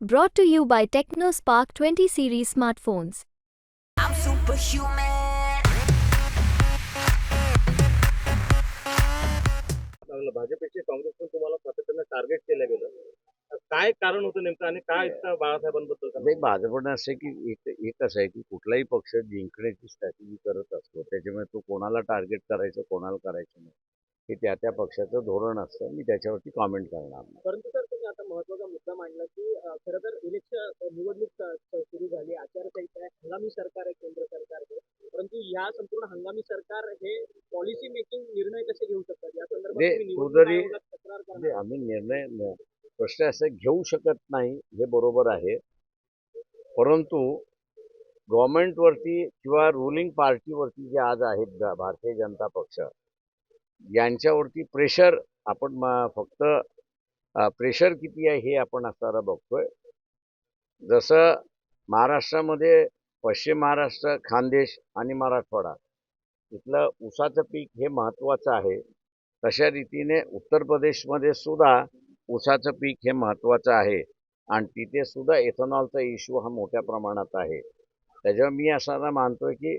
Brought to you by TechnoSpark 20 series smartphones. I'm superhuman. भाजपचे काँग्रेसकडून तुम्हाला सातत्यानं टार्गेट केलं गेलं काय कारण होतं नेमकं आणि काय इतकं बाळासाहेबांबद्दल? नाही भाजपनं असं आहे की एक एक असं आहे की कुठलाही पक्ष जिंकण्याची स्ट्रॅटेजी करत असतो त्याच्यामुळे तो कोणाला टार्गेट करायचं कोणाला करायचं नाही हे त्या त्या पक्षाचं धोरण असतं मी त्याच्यावरती कॉमेंट करणार नाही परंतु सर तुम्ही आता महत्त्वाचा मुद्दा मांडला की खरं तर इलेक्शन निवडणूक सुरू झाली. आचारसंहिता आहे हंगामी सरकार आहे केंद्र सरकारचे. परंतु या संपूर्ण हंगामी सरकार हे पॉलिसी मेकिंग निर्णय कसे घेऊ शकतात? या संदर्भात तक्रार म्हणजे करणार आम्ही निर्णय प्रश्न असं घेऊ शकत नाही हे बरोबर आहे. परंतु गव्हर्नमेंटवरती किंवा रुलिंग पार्टीवरती जे आज आहेत भारतीय जनता पक्ष यांच्यावरती प्रेशर आपण फक्त प्रेशर किती आहे हे आपण असताना बघतोय. जसं महाराष्ट्रामध्ये पश्चिम महाराष्ट्र खानदेश आणि मराठवाडा इथलं ऊसाचं पीक हे महत्त्वाचं आहे. तशा रीतीने उत्तर प्रदेशमध्ये सुद्धा ऊसाचं पीक हे महत्त्वाचं आहे आणि तिथे सुद्धा इथेनॉलचा इश्यू हा मोठ्या प्रमाणात आहे. त्याच्यावर मी असा मानतोय की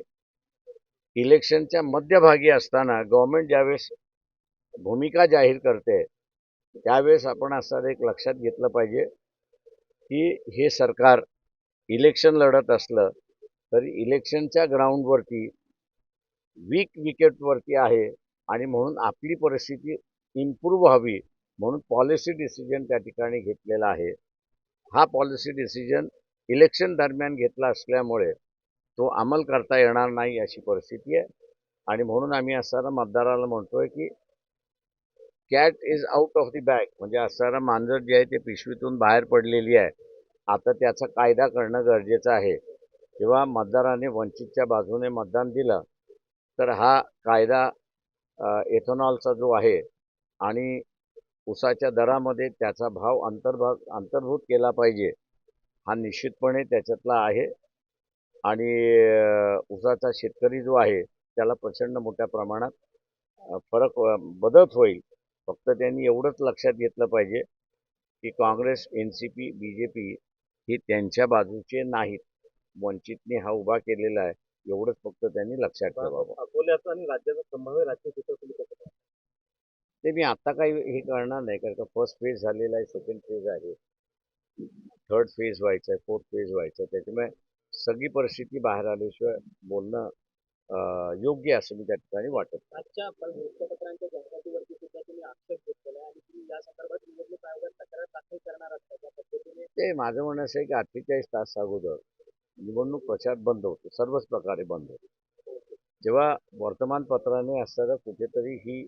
इलेक्शनच्या मध्यभागी असताना गव्हर्मेंट ज्यावेळेस भूमिका जाहीर करते त्यावेळेस आपण असं एक लक्षात घेतलं पाहिजे की हे सरकार इलेक्शन लढत असलं तरी इलेक्शनच्या ग्राउंडवरती वीक विकेटवरती आहे आणि म्हणून आपली परिस्थिती इम्प्रूव्ह व्हावी म्हणून पॉलिसी डिसिजन त्या ठिकाणी घेतलेला आहे. हा पॉलिसी डिसिजन इलेक्शन दरम्यान घेतला असल्यामुळे तो अंमल करता येणार नाही अशी परिस्थिती आहे. आणि म्हणून आम्ही असताना मतदाराला म्हणतोय की cat is out of the bag म्हणजे असणारा मांजर जे आहे ते पिशवीतून बाहेर पडलेली आहे. आता त्याचा कायदा करणं गरजेचं आहे. किंवा मतदाराने वंचितच्या बाजूने मतदान दिलं तर हा कायदा अ, एथेनॉलचा जो आहे आणि उसाच्या दरामध्ये त्याचा भाव अंतर्भाग अंतर्भूत केला पाहिजे हा निश्चितपणे त्याच्यातला आहे. आणि उसाचा शेतकरी जो आहे त्याला प्रचंड मोठ्या प्रमाणात फरक अ, मदत होईल. फक्त त्यांनी एवढंच लक्षात घेतलं पाहिजे की Congress N C P B J P ही त्यांच्या बाजूचे नाहीत. वंचितने हा उभा केलेला आहे. एवढंच फक्त त्यांनी लक्षात ठेवावं. अकोल्याचं आणि राज्याचं संभाव्य राज्य चित्र तुम्ही कसं पाहता? ते मी आता काही हे करणार नाही कारण का फर्स्ट फेज झालेला आहे सेकंड फेज आहे. थर्ड फेज व्हायचं आहे फोर्थ फेज व्हायचं आहे. त्याच्यामुळे सगळी परिस्थिती बाहेर आल्याशिवाय बोलणं योग्य असं मी त्या ठिकाणी वाटत. आजच्या पण वृत्तपत्रांच्या जाहिरातीवरती सुद्धा तुम्ही आक्षेप घेतलेला आहे आणि तुम्ही या संदर्भात निवडणूक आयोगात तक्रार दाखल करणार आहात त्या पद्धतीने ते माझं म्हणणं असं आहे की अठ्ठेचाळीस तास अगोदर निवडणूक प्रचार बंद होतो सर्वच प्रकारे बंद होतो. जेव्हा वर्तमानपत्राने असताना कुठेतरी ही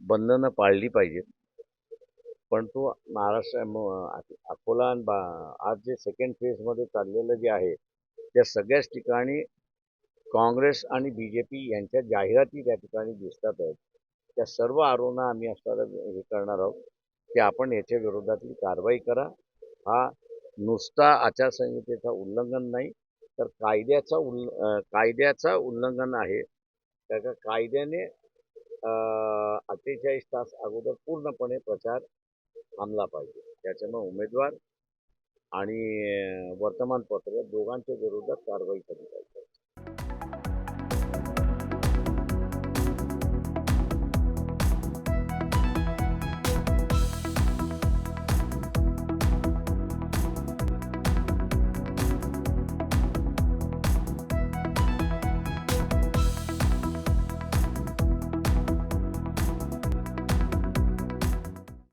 बंधनं पाळली पाहिजेत पण तो महाराष्ट्र अकोला आणि बा आज जे सेकंड फेजमध्ये चाललेलं जे आहे त्या सगळ्याच ठिकाणी काँग्रेस आणि बी जे पी यांच्या जाहिराती त्या ठिकाणी दिसतात आहेत. त्या सर्व आरोना आम्ही असताना हे करणार आहोत की आपण याच्या विरोधातली कारवाई करा हा नुसता आचारसंहितेचा उल्लंघन नाही तर कायद्याचा उल्ल कायद्याचा उल्लंघन आहे. त्या कायद्याने अठ्ठेचाळीस तास अगोदर पूर्णपणे प्रचार थांबला पाहिजे. त्याच्यामुळे उमेदवार आणि वर्तमानपत्र दोघांच्या विरोधात कारवाई केली पाहिजे.